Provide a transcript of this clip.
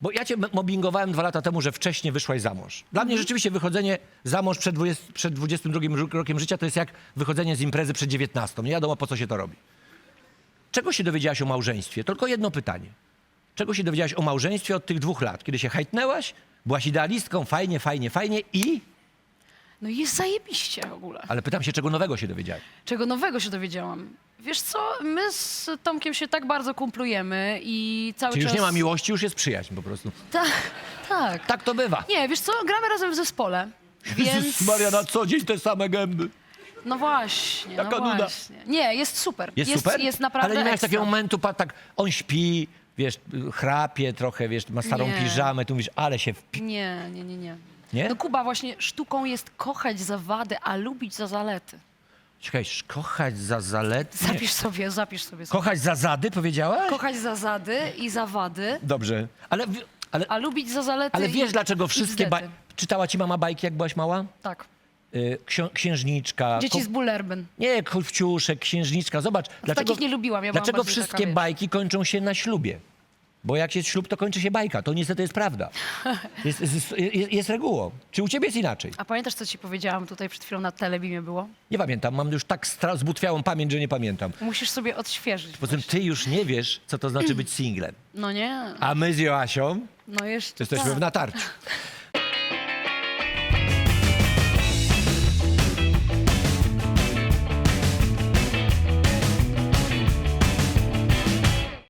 Bo ja cię mobbingowałem dwa lata temu, że wcześniej wyszłaś za mąż. Dla mnie rzeczywiście wychodzenie za mąż przed, 20, przed 22 ro- rokiem życia to jest jak wychodzenie z imprezy przed 19. Nie wiadomo, po co się to robi. Czego się dowiedziałaś o małżeństwie? Tylko jedno pytanie. Czego się dowiedziałaś o małżeństwie od tych dwóch lat? Kiedy się hajtnęłaś, byłaś idealistką, fajnie, fajnie, fajnie i... No i jest zajebiście w ogóle. Ale pytam się, czego nowego się dowiedziałaś? Czego nowego się dowiedziałam? Wiesz co, my z Tomkiem się tak bardzo kumplujemy i cały Czyli czas... już nie ma miłości, już jest przyjaźń po prostu. Tak, tak. Tak to bywa. Nie, wiesz co, gramy razem w zespole, więc... Jezus Maria, na co dzień te same gęby. No właśnie, Taka no nuda. właśnie. Nie, jest super. Jest, super? Jest naprawdę Ale nie miałeś ekstra. takiego momentu, pa, tak, on śpi, wiesz, chrapie trochę, wiesz, ma starą Nie. piżamę, tu mówisz, ale się wpi... Nie, nie, nie, nie. Nie? No Kuba, właśnie sztuką jest kochać za wady, a lubić za zalety. Czekaj, kochać za zalety? Zapisz sobie, zapisz sobie. Kochać za zady, powiedziałaś? Kochać za zady i za wady, Dobrze. Ale, wi- ale, a lubić za zalety ale i- wiesz, dlaczego i wszystkie bajki... Czytała ci mama bajki, jak byłaś mała? Tak. Y, ksią- księżniczka. Dzieci ko- z Bullerbyn. Nie, Kowciuszek, księżniczka. Zobacz, dlaczego, takich nie lubiłam, ja byłam dlaczego bardziej wszystkie wiesz. bajki kończą się na ślubie? Bo jak jest ślub, to kończy się bajka. To niestety jest prawda. Jest, jest, jest, jest regułą. Czy u ciebie jest inaczej? A pamiętasz, co ci powiedziałam tutaj przed chwilą na telebimie było? Nie pamiętam. Mam już tak stra- zbutwiałą pamięć, że nie pamiętam. Musisz sobie odświeżyć. Poza tym ty już nie wiesz, co to znaczy być singlem. No nie, A my z Joasią no jeszcze jesteśmy tak. w natarciu.